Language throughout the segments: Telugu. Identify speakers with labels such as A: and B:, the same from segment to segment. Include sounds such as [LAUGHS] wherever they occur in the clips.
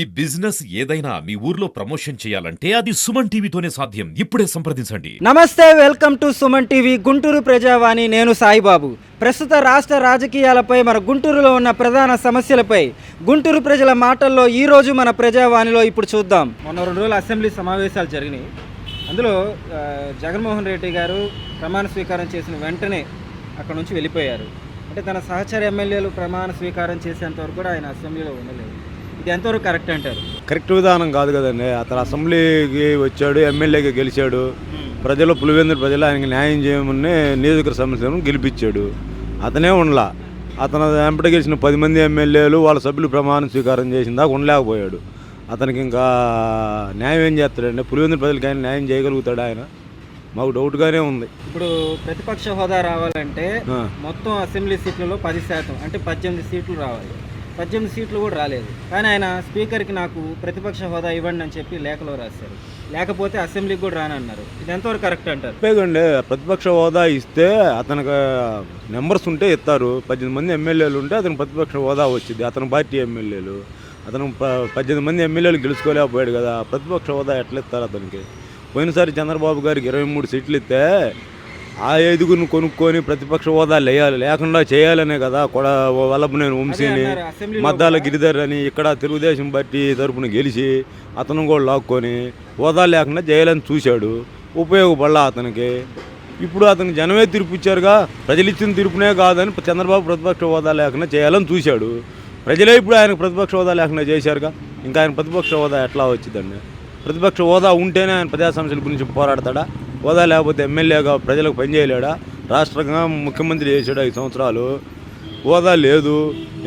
A: ఈ బిజినెస్ ఏదైనా మీ ఊర్లో ప్రమోషన్ చేయాలంటే అది సుమన్ టీవీతోనే సాధ్యం. ఇప్పుడే సంప్రదించండి.
B: నమస్తే welcome to Suman TV Guntur Prajavani. నేను సాయిబాబు. ప్రస్తుత రాష్ట్ర రాజకీయాలపై మన గుంటూరులో ఉన్న ప్రధాన సమస్యలపై గుంటూరు ప్రజల మాటల్లో ఈ రోజు మన ప్రజావాణిలో ఇప్పుడు చూద్దాం. మొన్న రెండు రోజులు అసెంబ్లీ సమావేశాలు జరిగినాయి. అందులో జగన్మోహన్ రెడ్డి గారు ప్రమాణ స్వీకారం చేసిన వెంటనే అక్కడ నుంచి వెళ్ళిపోయారు. అంటే తన సహచర ఎమ్మెల్యేలు ప్రమాణ స్వీకారం చేసేంత వరకు కూడా ఆయన అసెంబ్లీలో ఉండలేదు. ఇది ఎంతవరకు కరెక్ట్ అంటారు?
C: కరెక్ట్ విధానం కాదు కదండి. అతను అసెంబ్లీకి వచ్చాడు ఎమ్మెల్యేగా గెలిచాడు. ప్రజలు పులివెందుల ప్రజలు ఆయనకి న్యాయం చేయమని నియోజకవర్గ సమస్యలను గెలిపించాడు. అతనే ఉండలా. అతను వెంపట గెలిచిన పది మంది ఎమ్మెల్యేలు వాళ్ళ సభ్యులు ప్రమాణం స్వీకారం చేసిన దాకా ఉండలేకపోయాడు. అతనికి ఇంకా న్యాయం ఏం చేస్తాడండి? పులివెందుల ప్రజలకి ఆయన న్యాయం చేయగలుగుతాడు ఆయన? మాకు డౌట్గానే ఉంది.
B: ఇప్పుడు ప్రతిపక్ష హోదా రావాలంటే. మొత్తం అసెంబ్లీ సీట్లలో పది శాతం అంటే పద్దెనిమిది సీట్లు రావాలి. పద్దెనిమిది సీట్లు కూడా రాలేదు. కానీ ఆయన స్పీకర్కి నాకు ప్రతిపక్ష హోదా ఇవ్వండి అని చెప్పి లేఖలో రాశారు. లేకపోతే అసెంబ్లీకి కూడా రానన్నారు. ఇది ఎంతవరకు కరెక్ట్ అంటారు?
C: చెప్పేకండి ప్రతిపక్ష హోదా ఇస్తే అతనికి నెంబర్స్ ఉంటే ఇస్తారు. పద్దెనిమిది మంది ఎమ్మెల్యేలు ఉంటే అతనికి ప్రతిపక్ష హోదా వచ్చింది. అతని పార్టీ ఎమ్మెల్యేలు. అతను పద్దెనిమిది మంది ఎమ్మెల్యేలు గెలుచుకోలేకపోయాడు కదా. ప్రతిపక్ష హోదా ఎట్లా ఇస్తారు అతనికి? పోయినసారి చంద్రబాబు గారికి ఇరవై మూడు సీట్లు ఇస్తే ఆ ఐదుగురిని కొనుక్కొని ప్రతిపక్ష హోదా లేయాలి లేకుండా చేయాలనే కదా కూడా వల్లభనేని వంశీని
B: అన్నారు, అసెంబ్లీలో
C: మద్దాల గిరిధర్ అని ఇక్కడ తెలుగుదేశం పార్టీ తరపున గెలిచి అతను కూడా లాక్కొని హోదా లేకుండా చేయాలని చూశాడు. ఉపయోగపడలా అతనికి. ఇప్పుడు అతనికి జనమే తీర్పు ఇచ్చారుగా ప్రజలు ఇచ్చిన తీర్పునే కాదని చంద్రబాబు ప్రతిపక్ష హోదా లేకుండా చేయాలని చూశాడు. ప్రజలే ఇప్పుడు ఆయనకు ప్రతిపక్ష హోదా లేకుండా చేశారుగా? ఇంకా ఆయన ప్రతిపక్ష హోదా ఎట్లా వచ్చిందండి? ప్రతిపక్ష హోదా ఉంటేనే ఆయన ప్రజా సమస్యల గురించి పోరాడతాడా? హోదా లేకపోతే ఎమ్మెల్యేగా ప్రజలకు పనిచేయలేడా? రాష్ట్రంగా ముఖ్యమంత్రి చేశాడు ఐదు సంవత్సరాలు? హోదా లేదు.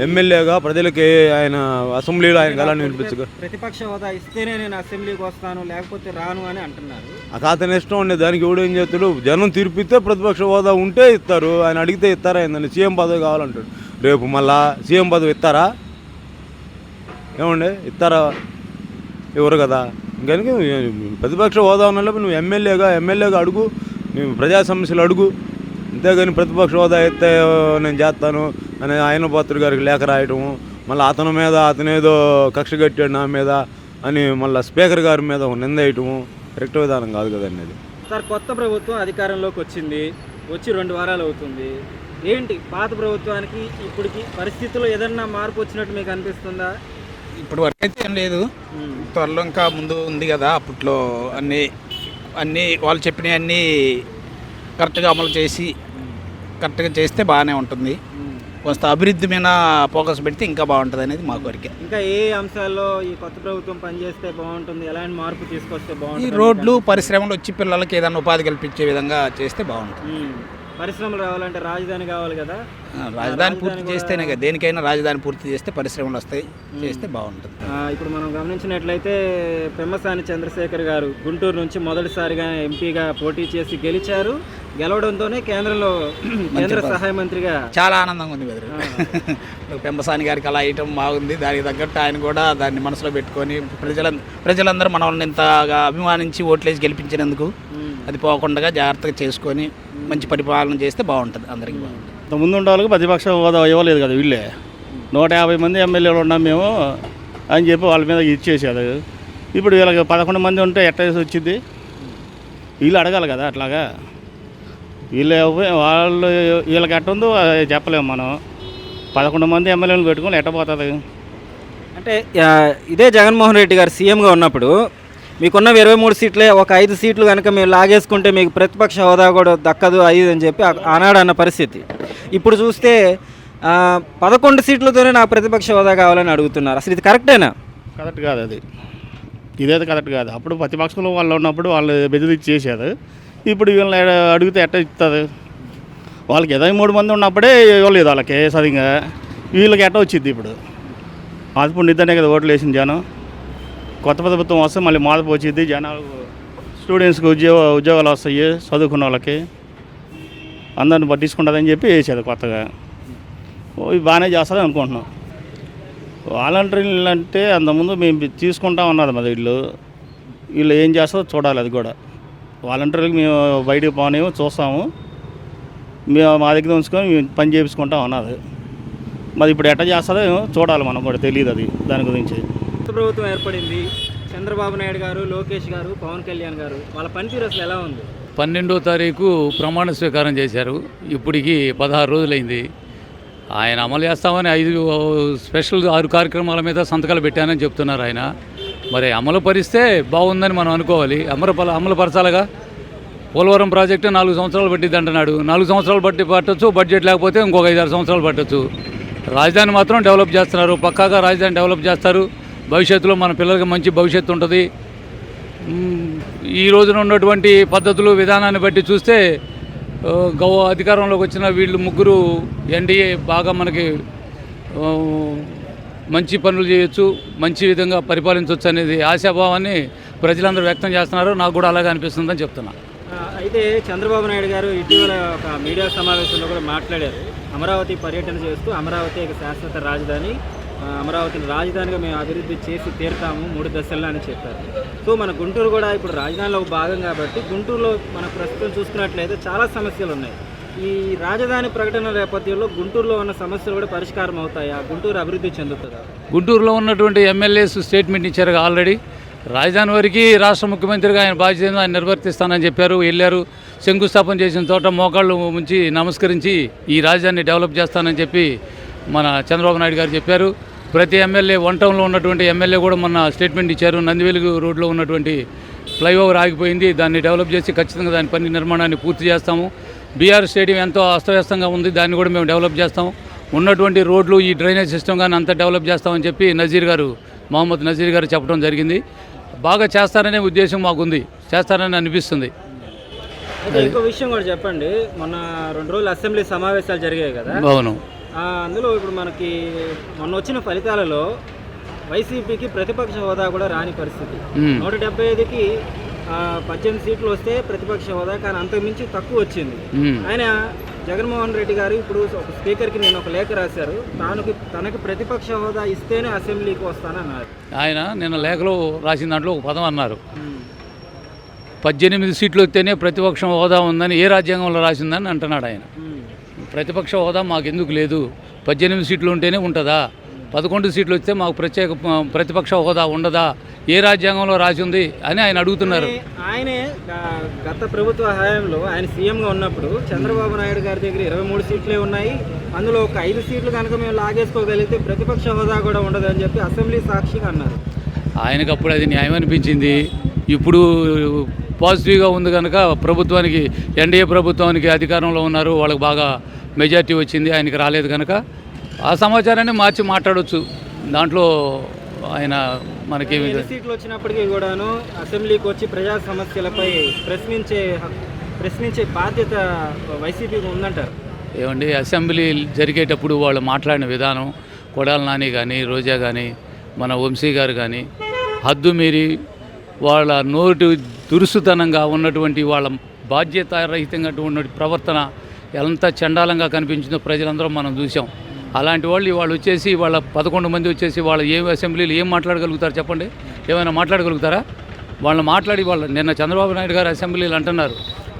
C: ఎమ్మెల్యేగా ప్రజలకి ఆయన అసెంబ్లీలో ఆయన గలాన్ని వినిపించగా
B: ప్రతిపక్ష హోదా ఇస్తేనే నేను అసెంబ్లీకి వస్తాను లేకపోతే రాను అని అంటున్నారు.
C: అతని ఇష్టం ఉండే దానికి ఎవడు ఏం చేస్తాడు? జనం తీర్పు ఇస్తే ప్రతిపక్ష హోదా ఉంటే ఇస్తారు. ఆయన అడిగితే ఇస్తారా ఏందండి సీఎం పదవి కావాలంటాడు. రేపు మళ్ళా సీఎం పదవి ఇస్తారా? ఏమండి? ఇస్తారా? ఎవరు కదా? కనుక ప్రతిపక్ష హోదా ఉన్నప్పుడు నువ్వు ఎమ్మెల్యేగా ఎమ్మెల్యేగా అడుగు. నువ్వు ప్రజా సమస్యలు అడుగు. అంతేగాని ప్రతిపక్ష హోదా ఎత్తే నేను చేస్తాను అని ఆయన పాత్ర గారికి లేఖ రాయటము మళ్ళీ అతని మీద అతనేదో కక్ష కట్టాడు నా మీద అని మళ్ళీ స్పీకర్ గారి మీద నిందేయటము నింద వేయటము కరెక్ట్ విధానం కాదు కదండి అది.
B: సార్ కొత్త ప్రభుత్వం అధికారంలోకి వచ్చింది. వచ్చి రెండు వారాలు అవుతుంది. ఏంటి? పాత ప్రభుత్వానికి ఇప్పటికి పరిస్థితుల్లో ఏదన్నా మార్పు వచ్చినట్టు మీకు అనిపిస్తుందా?
D: ఇప్పుడు వరకు అయితే ఏం లేదు. త్వరలో ఇంకా ముందు ఉంది కదా అప్పట్లో అన్నీ అన్నీ వాళ్ళు చెప్పినవి అన్నీ కరెక్ట్గా అమలు చేసి కరెక్ట్గా చేస్తే బాగానే ఉంటుంది. కొంత అభివృద్ధి మీద ఫోకస్ పెడితే ఇంకా బాగుంటుంది అనేది మా కోరిక.
B: ఇంకా ఏ అంశాల్లో ఈ కొత్త ప్రభుత్వం పనిచేస్తే బాగుంటుంది? ఎలాంటి మార్పు తీసుకొస్తే
D: ఈ
B: బాగుంటుంది?
D: రోడ్లు పరిశ్రమలు వచ్చి పిల్లలకి ఏదైనా ఉపాధి కల్పించే విధంగా చేస్తే బాగుంటుంది.
B: పరిశ్రమలు రావాలంటే రాజధాని కావాలి కదా.
D: రాజధాని పూర్తి చేస్తేనే కదా దేనికైనా రాజధాని పూర్తి చేస్తే పరిశ్రమలు వస్తాయి చేస్తే బాగుంటుంది.
B: ఇప్పుడు మనం గమనించినట్లయితే పెమ్మసాని చంద్రశేఖర్ గారు గుంటూరు నుంచి మొదటిసారిగా ఎంపీగా పోటీ చేసి గెలిచారు. గెలవడంతోనే కేంద్రంలో కేంద్ర సహాయ మంత్రిగా
D: చాలా ఆనందంగా ఉంది బెదరు. [LAUGHS] పెంబసాని గారికి అలా వేయటం బాగుంది. దానికి తగ్గట్టు ఆయన కూడా దాన్ని మనసులో పెట్టుకొని ప్రజల ప్రజలందరూ మనల్ని ఇంతగా అభిమానించి ఓట్లేసి గెలిపించినందుకు. అది పోకుండా జాగ్రత్తగా చేసుకొని మంచి పరిపాలన చేస్తే బాగుంటుంది అందరికీ బాగుంటుంది.
E: ముందు ఉండే వాళ్ళకి ప్రతిపక్ష హోదా ఇవ్వలేదు కదా వీళ్ళే. నూట యాభై మంది ఎమ్మెల్యేలు ఉన్నాం మేము అని చెప్పి వాళ్ళ మీద ఇచ్చేసారు ఇప్పుడు వీళ్ళకి పదకొండు మంది ఉంటే ఎట్ట వేసి వచ్చింది? వీళ్ళు అడగాలి కదా అట్లాగా. వీళ్ళు వాళ్ళు వీళ్ళకి ఎట్ట ఉందో చెప్పలేము మనం. పదకొండు మంది ఎమ్మెల్యేలు పెట్టుకొని ఎట్ట పోతుంది?
B: అంటే ఇదే జగన్మోహన్ రెడ్డి గారు సీఎంగా ఉన్నప్పుడు మీకున్న ఇరవై మూడు సీట్లే ఒక ఐదు సీట్లు కనుక మీరు లాగేసుకుంటే మీకు ప్రతిపక్ష హోదా కూడా దక్కదు అయ్యి అని చెప్పి ఆనాడు అన్న పరిస్థితి. ఇప్పుడు చూస్తే పదకొండు సీట్లతోనే నాకు ప్రతిపక్ష హోదా కావాలని అడుగుతున్నారు. అసలు ఇది కరెక్టేనా?
E: కరెక్ట్ కాదు అది. ఇదైతే కరెక్ట్ కాదు. అప్పుడు ప్రతిపక్షంలో వాళ్ళు ఉన్నప్పుడు వాళ్ళు బెదిరించి చేశారు. ఇప్పుడు వీళ్ళని అడిగితే ఎట్ట ఇస్తుంది వాళ్ళకి ఇరవై మూడు మంది ఉన్నప్పుడే ఇవ్వలేదు వాళ్ళకి సరిగ్గా. వీళ్ళకి ఎట్ట వచ్చింది ఇప్పుడు? మార్పు నిద్దనే కదా ఓట్లు వేసింది జనం. కొత్త ప్రభుత్వం వస్తే మళ్ళీ మార్పు వచ్చింది జనాలు స్టూడెంట్స్కి ఉద్యోగ ఉద్యోగాలు వస్తాయి చదువుకున్న వాళ్ళకి. అందరిని పట్టించుకుంటుందని చెప్పి వేసేది కొత్తగా. ఓ, బాగానే చేస్తారని అనుకుంటున్నాం. వాలంటీర్లు అంటే అంతకుముందు మేము తీసుకుంటా ఉన్నది మా వీళ్ళు. వీళ్ళు ఏం చేస్తారో చూడాలి అది కూడా. వాలంటీర్లకు మేము బయటకు పోనేమో చూస్తాము. మేము మా దగ్గర ఉంచుకొని మేము పని చేయించుకుంటాం అన్నది మరి ఇప్పుడు ఎట్లా చేస్తారో ఏమో చూడాలి మనం కూడా తెలియదు అది. దాని గురించి.
B: ప్రభుత్వం ఏర్పడింది. చంద్రబాబు నాయుడు గారు లోకేష్ గారు పవన్ కళ్యాణ్ గారు వాళ్ళ పనితీరు అసలు ఎలా ఉంది?
F: పన్నెండో తారీఖు ప్రమాణ స్వీకారం చేశారు. ఇప్పటికి పదహారు రోజులైంది. ఆయన అమలు చేస్తామని ఐదు స్పెషల్ ఆరు కార్యక్రమాల మీద సంతకాలు పెట్టానని చెప్తున్నారు ఆయన. మరి అమలు పరిస్తే బాగుందని మనం అనుకోవాలి. అమలు అమలు పరచాలిగా? పోలవరం ప్రాజెక్టు నాలుగు సంవత్సరాలు పట్టిద్ది అంటున్నాడు. నాలుగు సంవత్సరాలు బట్టి పట్టొచ్చు బడ్జెట్ లేకపోతే ఇంకొక ఐదారు సంవత్సరాలు పట్టొచ్చు. రాజధాని మాత్రం డెవలప్ చేస్తున్నారు. పక్కాగా రాజధాని డెవలప్ చేస్తారు. భవిష్యత్తులో మన పిల్లలకి మంచి భవిష్యత్తు ఉంటుంది. ఈ రోజున ఉన్నటువంటి పద్ధతులు విధానాన్ని బట్టి చూస్తే గౌ అధికారంలోకి వచ్చిన వీళ్ళు ముగ్గురు ఎన్డీఏ బాగా మనకి మంచి పనులు చేయొచ్చు మంచి విధంగా పరిపాలించవచ్చు అనేది ఆశాభావాన్ని ప్రజలందరూ వ్యక్తం చేస్తున్నారు. నాకు కూడా అలాగే అనిపిస్తుందని చెప్తున్నా.
B: అయితే చంద్రబాబు నాయుడు గారు ఇటీవల ఒక మీడియా సమావేశంలో కూడా మాట్లాడారు. అమరావతి పర్యటన చేస్తూ అమరావతి ఒక శాశ్వత రాజధాని అమరావతిని రాజధానిగా మేము అభివృద్ధి చేసి తీరుతాము మూడు దశల్లో అని చెప్పారు. సో మన గుంటూరు కూడా ఇప్పుడు రాజధానిలో ఒక భాగం కాబట్టి గుంటూరులో మన ప్రస్తుతం చూసుకున్నట్లయితే చాలా సమస్యలు ఉన్నాయి. ఈ రాజధాని ప్రకటన నేపథ్యంలో గుంటూరులో ఉన్న సమస్యలు కూడా పరిష్కారం అవుతాయా? గుంటూరు అభివృద్ధి చెందుతుందా?
F: గుంటూరులో ఉన్నటువంటి ఎమ్మెల్యేస్ స్టేట్మెంట్ ఇచ్చారు ఆల్రెడీ. రాజధాని వరకు రాష్ట్ర ముఖ్యమంత్రిగా ఆయన బాధ్యత ఆయన నిర్వర్తిస్తానని చెప్పారు. వెళ్ళారు శంకుస్థాపన చేసిన చోట మోకాళ్ళు ముంచి నమస్కరించి ఈ రాజధానిని డెవలప్ చేస్తానని చెప్పి మన చంద్రబాబు నాయుడు గారు చెప్పారు. ప్రతి ఎమ్మెల్యే వన్ టౌన్లో ఉన్నటువంటి ఎమ్మెల్యే కూడా మొన్న స్టేట్మెంట్ ఇచ్చారు. నందివెలుగు రోడ్లో ఉన్నటువంటి ఫ్లైఓవర్ ఆగిపోయింది. దాన్ని డెవలప్ చేసి ఖచ్చితంగా దాని పని నిర్మాణాన్ని పూర్తి చేస్తాము. బీఆర్ స్టేడియం ఎంతో అస్తవ్యస్తంగా ఉంది. దాన్ని కూడా మేము డెవలప్ చేస్తాం ఉన్నటువంటి రోడ్లు ఈ డ్రైనేజ్ సిస్టమ్ కానీ అంతా డెవలప్ చేస్తామని చెప్పి నజీర్ గారు మహమ్మద్ నజీర్ గారు చెప్పడం జరిగింది. బాగా చేస్తారనే ఉద్దేశం మాకుంది. చేస్తారని అనిపిస్తుంది.
B: ఇంకో విషయం కూడా చెప్పండి. మొన్న రెండు రోజులు అసెంబ్లీ సమావేశాలు జరిగాయి కదా.
F: అవును.
B: అందులో ఇప్పుడు మనకి మొన్న వచ్చిన ఫలితాలలో వైసీపీకి ప్రతిపక్ష హోదా కూడా రాని పరిస్థితి. నూట డెబ్బై ఐదుకి పద్దెనిమిది సీట్లు వస్తే ప్రతిపక్ష హోదా కానీ అంతకుమించి తక్కువ వచ్చింది. ఆయన జగన్మోహన్ రెడ్డి గారు ఇప్పుడు ఒక స్పీకర్కి నేను ఒక లేఖ రాశారు. తానుకి తనకి ప్రతిపక్ష హోదా ఇస్తేనే అసెంబ్లీకి వస్తానన్నారు
F: ఆయన నిన్న లేఖలో రాసిన దాంట్లో ఒక పదం అన్నారు. పద్దెనిమిది సీట్లు వస్తేనే ప్రతిపక్షం హోదా ఉందని ఏ రాజ్యాంగంలో రాసిందని అంటున్నాడు ఆయన. ప్రతిపక్ష హోదా మాకు ఎందుకు లేదు? పద్దెనిమిది సీట్లు ఉంటేనే ఉంటుందా? పదకొండు సీట్లు వస్తే మాకు ప్రత్యేక ప్రతిపక్ష హోదా ఉండదా? ఏ రాజ్యాంగంలో రాసి ఉంది అని ఆయన అడుగుతున్నారు.
B: ఆయనే గత ప్రభుత్వ హయాంలో ఆయన సీఎంగా ఉన్నప్పుడు చంద్రబాబు నాయుడు గారి దగ్గర ఇరవై మూడు సీట్లే ఉన్నాయి. అందులో ఒక ఐదు సీట్లు కనుక మేము లాగేసుకోగలిగితే ప్రతిపక్ష హోదా కూడా ఉండదు అని చెప్పి అసెంబ్లీ సాక్షిగా అన్నారు.
F: ఆయనకు అప్పుడు అది న్యాయం అనిపించింది. ఇప్పుడు పాజిటివ్గా ఉంది కనుక ప్రభుత్వానికి ఎన్డీఏ ప్రభుత్వానికి అధికారంలో ఉన్నారు. వాళ్ళకి బాగా మెజార్టీ వచ్చింది ఆయనకి రాలేదు కనుక ఆ సమాచారాన్ని మార్చి మాట్లాడవచ్చు దాంట్లో ఆయన మనకి
B: సీట్లు వచ్చినప్పటికీ కూడాను అసెంబ్లీకి వచ్చి ప్రజా సమస్యలపై ప్రశ్నించే ప్రశ్నించే బాధ్యత వైసీపీకి ఉందంటారు.
F: ఏమండి అసెంబ్లీ జరిగేటప్పుడు వాళ్ళు మాట్లాడిన విధానం కొడాల నాని కానీ రోజా కానీ మన వంశీ గారు కానీ హద్దు మీరి వాళ్ళ నోటి దురుసుతనంగా ఉన్నటువంటి వాళ్ళ బాధ్యతారహితంగా ఉన్న ప్రవర్తన ఎంత చండాలంగా కనిపించిందో ప్రజలందరూ మనం చూసాం అలాంటి వాళ్ళు వాళ్ళు వచ్చేసి వాళ్ళ పదకొండు మంది వచ్చేసి వాళ్ళ ఏ అసెంబ్లీలు ఏం మాట్లాడగలుగుతారు చెప్పండి? ఏమైనా మాట్లాడగలుగుతారా? వాళ్ళు మాట్లాడి వాళ్ళు నిన్న చంద్రబాబు నాయుడు గారు అసెంబ్లీలు అంటున్నారు.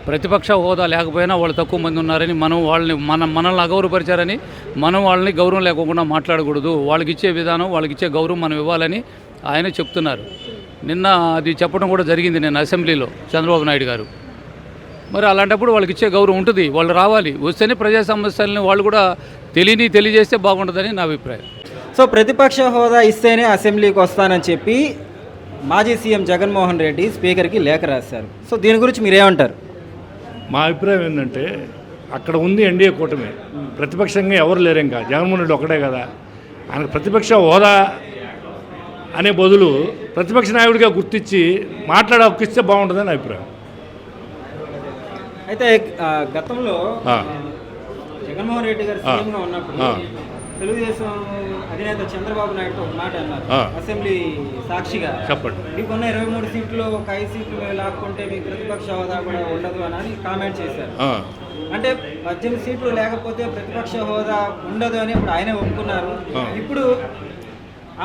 F: ప్రతిపక్ష హోదా లేకపోయినా వాళ్ళు తక్కువ మంది ఉన్నారని మనం వాళ్ళని మన మనల్ని అగౌరవపరిచారని మనం వాళ్ళని గౌరవం లేకుండా మాట్లాడకూడదు. వాళ్ళకి ఇచ్చే విధానం వాళ్ళకి ఇచ్చే గౌరవం మనం ఇవ్వాలని ఆయన చెప్తున్నారు. నిన్న అది చెప్పడం కూడా జరిగింది నిన్న అసెంబ్లీలో చంద్రబాబు నాయుడు గారు. మరి అలాంటప్పుడు వాళ్ళకి ఇచ్చే గౌరవం ఉంటుంది. వాళ్ళు రావాలి. వస్తేనే ప్రజా సమస్యలని వాళ్ళు కూడా తెలియని తెలియజేస్తే బాగుంటుందని నా అభిప్రాయం.
B: సో ప్రతిపక్ష హోదా ఇస్తేనే అసెంబ్లీకి వస్తానని చెప్పి మాజీ సీఎం జగన్మోహన్ రెడ్డి స్పీకర్కి లేఖ రాశారు. సో దీని గురించి మీరేమంటారు?
G: మా అభిప్రాయం ఏంటంటే అక్కడ ఉంది ఎన్డీఏ కూటమి. ప్రతిపక్షంగా ఎవరు లేరు ఇంకా. జగన్మోహన్ రెడ్డి ఒకటే కదా. ఆయనకు ప్రతిపక్ష హోదా అనే బదులు ప్రతిపక్ష నాయకుడిగా గుర్తించి మాట్లాడే హక్కు ఇస్తే బాగుంటుందని అభిప్రాయం.
B: అయితే గతంలో. జగన్మోహన్ రెడ్డి గారు. సీఎంగా ఉన్నప్పుడు. తెలుగుదేశం అధినేత చంద్రబాబు నాయుడు ఒక మాట అన్నారు. అసెంబ్లీ సాక్షిగా
G: చెప్పండి
B: మీకున్న ఇరవై మూడు సీట్లు ఒక ఐదు సీట్లు లాక్కుంటే మీకు ప్రతిపక్ష హోదా కూడా ఉండదు అని కామెంట్ చేశారు. అంటే పద్దెనిమిది సీట్లు లేకపోతే ప్రతిపక్ష హోదా ఉండదు అని ఇప్పుడు ఆయనే ఒప్పుకున్నారు. ఇప్పుడు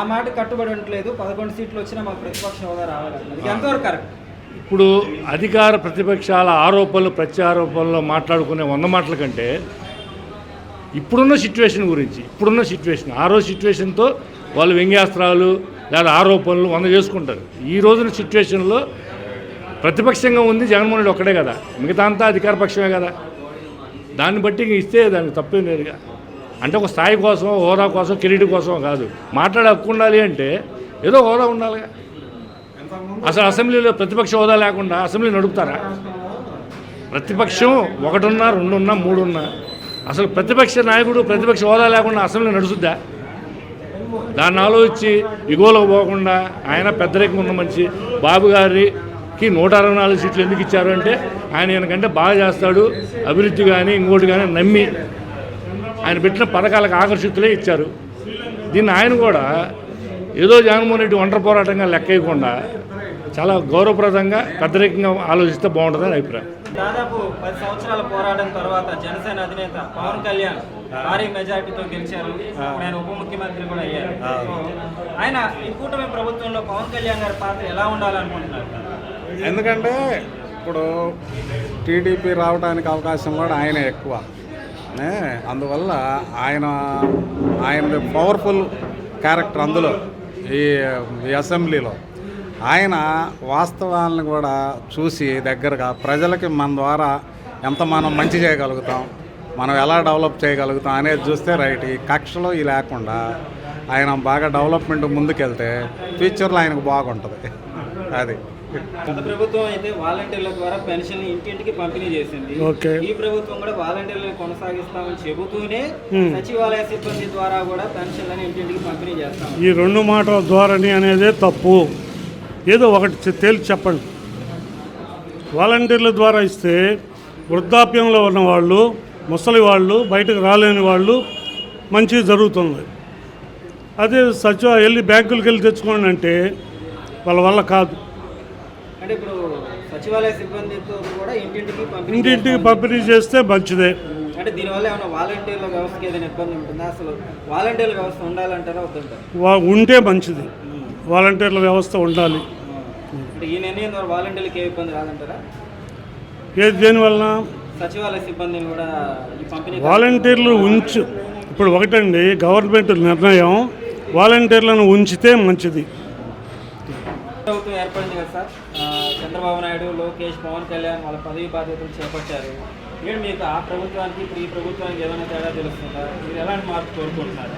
B: ఆ మాట కట్టుబడి ఉండట్లేదు పదకొండు సీట్లు వచ్చినా మాకు ప్రతిపక్ష హోదా రావాలి ఇది ఎంతవరకు కరెక్ట్
G: ఇప్పుడు అధికార ప్రతిపక్షాల ఆరోపణలు ప్రత్యారోపణలు మాట్లాడుకునే వంద మాటల కంటే ఇప్పుడున్న సిచ్యువేషన్ గురించి ఇప్పుడున్న సిచ్యువేషన్ ఆ రోజు సిచ్యువేషన్తో వాళ్ళు వ్యంగ్యాస్త్రాలు లేదా ఆరోపణలు వంద చేసుకుంటారు. ఈ రోజున సిచ్యువేషన్లో ప్రతిపక్షంగా ఉంది జగన్మోహన్ రెడ్డి ఒక్కడే కదా. మిగతా అంతా అధికార పక్షమే కదా. దాన్ని బట్టి ఇంక ఇస్తే దానికి తప్పేం లేదుగా అంటే ఒక స్థాయి కోసం హోదా కోసం కిరీటి కోసం కాదు. మాట్లాడే హక్కు ఉండాలి అంటే ఏదో హోదా ఉండాలిగా. అసలు అసెంబ్లీలో ప్రతిపక్ష హోదా లేకుండా అసెంబ్లీ నడుపుతారా ప్రతిపక్షం ఒకటిన్నా రెండున్నా మూడున్నా. అసలు ప్రతిపక్ష నాయకుడు ప్రతిపక్ష హోదా లేకుండా అసెంబ్లీ నడుచుద్దా? దాన్ని ఆలోచించి ఇగోలకు పోకుండా ఆయన పెద్దరికం ఉన్న మంచి బాబు గారికి నూట అరవై నాలుగు సీట్లు ఎందుకు ఇచ్చారు అంటే ఆయన ఈయనకంటే బాగా చేస్తాడు అభివృద్ధి కానీ ఇంకోటి కానీ నమ్మి ఆయన పెట్టిన పథకాలకు ఆకర్షితులే ఇచ్చారు. దీన్ని ఆయన కూడా ఏదో జగన్మోహన్ రెడ్డి ఒంటరి పోరాటంగా లెక్కేయకుండా చాలా గౌరవప్రదంగా పెద్దరికంగా ఆలోచిస్తే బాగుంటుందని అభిప్రాయం.
B: దాదాపు పది సంవత్సరాల పోరాటం తర్వాత జనసేన అధినేత పవన్ కళ్యాణ్ భారీ మెజార్టీతో గెలిచారు. ఆయన ఉప ముఖ్యమంత్రి కూడా అయ్యారు. ఆయన ఈ కూటమి ప్రభుత్వంలో పవన్ కళ్యాణ్ గారి పాత్ర ఎలా ఉండాలనుకుంటున్నారు?
H: ఎందుకంటే ఇప్పుడు టీడీపీ రావడానికి అవకాశం కూడా ఆయన ఎక్కువ. అందువల్ల ఆయన ఆయన పవర్ఫుల్ క్యారెక్టర్ అందులో ఈ ఈ అసెంబ్లీలో. ఆయన వాస్తవాలను కూడా చూసి దగ్గరగా ప్రజలకి మన ద్వారా ఎంత మనం మంచి చేయగలుగుతాం మనం ఎలా డెవలప్ చేయగలుగుతాం అనేది చూస్తే రైట్. ఈ కక్షలో ఈ లేకుండా ఆయన బాగా డెవలప్మెంట్ ముందుకెళ్తే ఫ్యూచర్లో ఆయనకు బాగుంటుంది. అది.
B: గత ప్రభుత్వం అయితే వాలంటీర్ల ద్వారా పెన్షన్ ఇంటింటికి పంపిణీ చేసింది.
E: ఓకే.
B: ఈ ప్రభుత్వం కూడా వాలంటీర్లను కొనసాగిస్తామని చెబుతూనే సచివాలయ సిబ్బంది ద్వారా కూడా పెన్షన్లను ఇంటింటికి పంపిణీ చేస్తాం.
E: ఈ రెండు మాటల ధోరణి అనేదే తప్పు. ఏదో ఒకటి తేల్చి చెప్పండి. వాలంటీర్ల ద్వారా ఇస్తే వృద్ధాప్యంలో ఉన్న వాళ్ళు ముసలి వాళ్ళు బయటకు రాలేని వాళ్ళు మంచిగా జరుగుతుంది. అదే సచివ వెళ్ళి బ్యాంకులకు వెళ్ళి తెచ్చుకోండి అంటే వాళ్ళ వల్ల కాదు.
B: ఇంటింటికి పంపిణీ
E: చేస్తే మంచిదే. ఉంటే మంచిది. వాలంటీర్ల వ్యవస్థ ఉండాలి. ఏది దేనివలన
B: సచివాలయ సిబ్బందిని కూడా ఈ పంపిణీ
E: వాలంటీర్లు ఉంచు. ఇప్పుడు ఒకటండి గవర్నమెంట్ నిర్ణయం వాలంటీర్లను ఉంచితే మంచిది.
B: ప్రభుత్వం ఏర్పడింది కదా సార్. చంద్రబాబు నాయుడు లోకేష్ పవన్ కళ్యాణ్ వాళ్ళ పదవి బాధ్యతలు చేపట్టారు. మీరు మీకు ఆ ప్రభుత్వానికి ఇప్పుడు ఈ ప్రభుత్వానికి ఏమైనా తేడా తెలుస్తుందా? మీరు ఎలాంటి మార్పు కోరుకుంటున్నారు?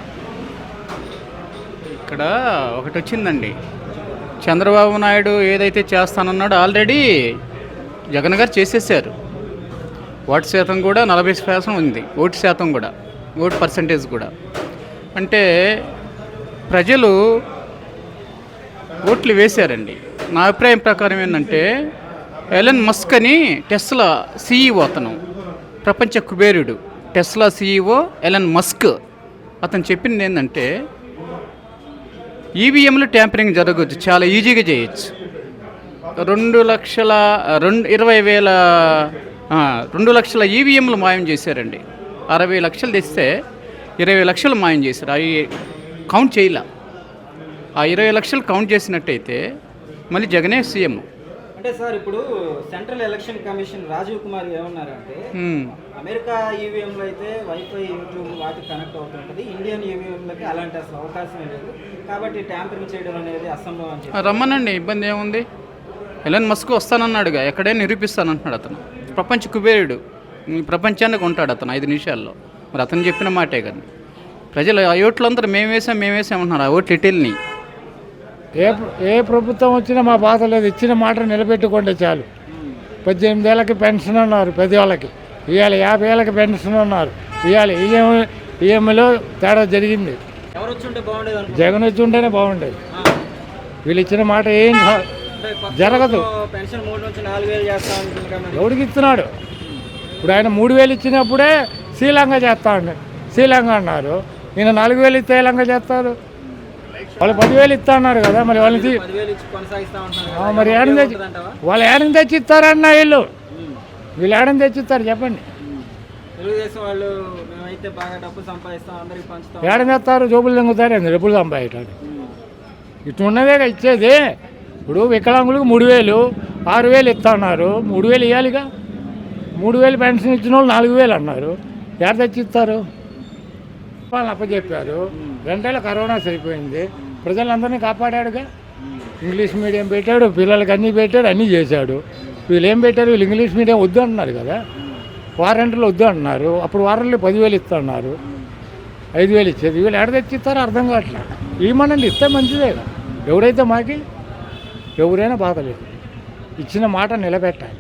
I: ఇక్కడ ఒకటి వచ్చిందండి చంద్రబాబు నాయుడు ఏదైతే చేస్తానన్నాడో ఆల్రెడీ జగన్ గారు చేసేసారు. ఓటు శాతం కూడా నలభై శాతం ఉంది. ఓటు శాతం కూడా ఓటు పర్సంటేజ్ కూడా. అంటే ప్రజలు ఓట్లు వేశారండి. నా అభిప్రాయం ప్రకారం ఏంటంటే ఎలన్ మస్క్ అని టెస్లా సీఈఓ అతను ప్రపంచ కుబేరుడు. Tesla CEO Elon Musk. అతను చెప్పింది ఏంటంటే ఈవీఎంలు ట్యాంపరింగ్ జరగవచ్చు చాలా ఈజీగా చేయొచ్చు. రెండు లక్షల రెండు ఇరవై వేల రెండు లక్షల ఈవీఎంలు మాయం చేశారండి. అరవై లక్షలు తెస్తే ఇరవై లక్షలు మాయం చేశారు. అవి కౌంట్ చేయలే. ఆ ఇరవై లక్షలు కౌంట్ చేసినట్టయితే మళ్ళీ జగనే సీఎం
B: అంటే సార్ ఇప్పుడు central election commission Rajiv Kumar ఏమన్నారంటే. అమెరికా ఈవీఎంలో అయితే వైఫై యూట్యూబ్ వాటికి కనెక్ట్ అవుతుంటుంది. ఇండియన్ ఈవీఎంలకి అలాంటి అసలు అవకాశమే లేదు. కాబట్టి ట్యాంపరింగ్ చేయడం అనేది అసంభవం అని
I: రమ్మనండి ఇబ్బంది ఏముంది? ఎలన్ మస్క్ వస్తానన్నాడుగా ఎక్కడైనా నిరూపిస్తానంటున్నాడు అతను. ప్రపంచ కుబేరుడు. ప్రపంచానికి ఉంటాడు అతను ఐదు నిమిషాల్లో. మరి అతను చెప్పిన మాటే కదా. ప్రజలు ఆ ఓట్లందరూ మేము వేసాం మేము వేసామంటున్నారు ఆ ఓట్లు ఇటెల్ని.
J: ఏ ఏ ప్రభుత్వం వచ్చినా మా బాధ లేదు. ఇచ్చిన మాట నిలబెట్టుకోండి చాలు. పద్దెనిమిది ఏళ్ళకి పెన్షన్ అన్నారు పెద్దవాళ్ళకి ఇవాళ యాభై ఏళ్ళకి పెన్షన్ అన్నారు. ఇవాళ ఈఎం ఈఎంఐలో తేడా జరిగింది? జగన్ వచ్చి ఉంటేనే బాగుండేది. వీళ్ళు ఇచ్చిన మాట ఏం జరగదు. ఎవడికి ఇస్తున్నాడు? ఇప్పుడు ఆయన మూడు వేలు ఇచ్చినప్పుడే శ్రీలంక చేస్తా శ్రీలంక అన్నారు. ఈయన నాలుగు వేలు ఇస్తే లంక చేస్తారు? వాళ్ళు పదివేలు ఇస్తా అన్నారు కదా మరి వాళ్ళని
B: కదా.
J: మరి ఏడని తెచ్చి? వాళ్ళు ఏడని తెచ్చి ఇస్తారన్న వీళ్ళు? వీళ్ళు ఏడని తెచ్చి ఇస్తారు చెప్పండి.
B: తెలుగుదేశం వాళ్ళు మేమైతే బాగా డబ్బు సంపాదిస్తాం అందరికి పంచుతాం.
J: ఏడని తెస్తారు? జోబులు తెంగుతారు అండి డబ్బులు సంపాదించడానికి. ఇటు ఉన్నదేగా ఇచ్చేది. ఇప్పుడు వికలాంగులకు మూడు వేలు ఆరు వేలు ఇస్తా అన్నారు. మూడు వేలు ఇవ్వాలిగా మూడు వేలు పెన్షన్ ఇచ్చిన వాళ్ళు నాలుగు వేలు అన్నారు. ఎక్కడ తెచ్చి ఇస్తారు వాళ్ళని అప్పచెప్పారు రెండేళ్ళ కరోనా సరిపోయింది. ప్రజలందరినీ కాపాడాడుగా. ఇంగ్లీష్ మీడియం పెట్టాడు పిల్లలకి అన్నీ పెట్టాడు అన్నీ చేశాడు. వీళ్ళు ఏం పెట్టారు? వీళ్ళు ఇంగ్లీష్ మీడియం వద్దు అంటున్నారు కదా. వారంటీలు వద్దు అంటున్నారు. అప్పుడు వారంటీ పదివేలు ఇస్తున్నారు. ఐదు వేలు ఇచ్చేది. వీళ్ళు ఎడ తెచ్చిస్తారో అర్థం కావట్లేదు ఇవ్వమనండి ఇస్తే మంచిదే కదా. ఎవరైతే మాకి ఎవరైనా బాధలేదు ఇచ్చిన మాట నిలబెట్టాలి.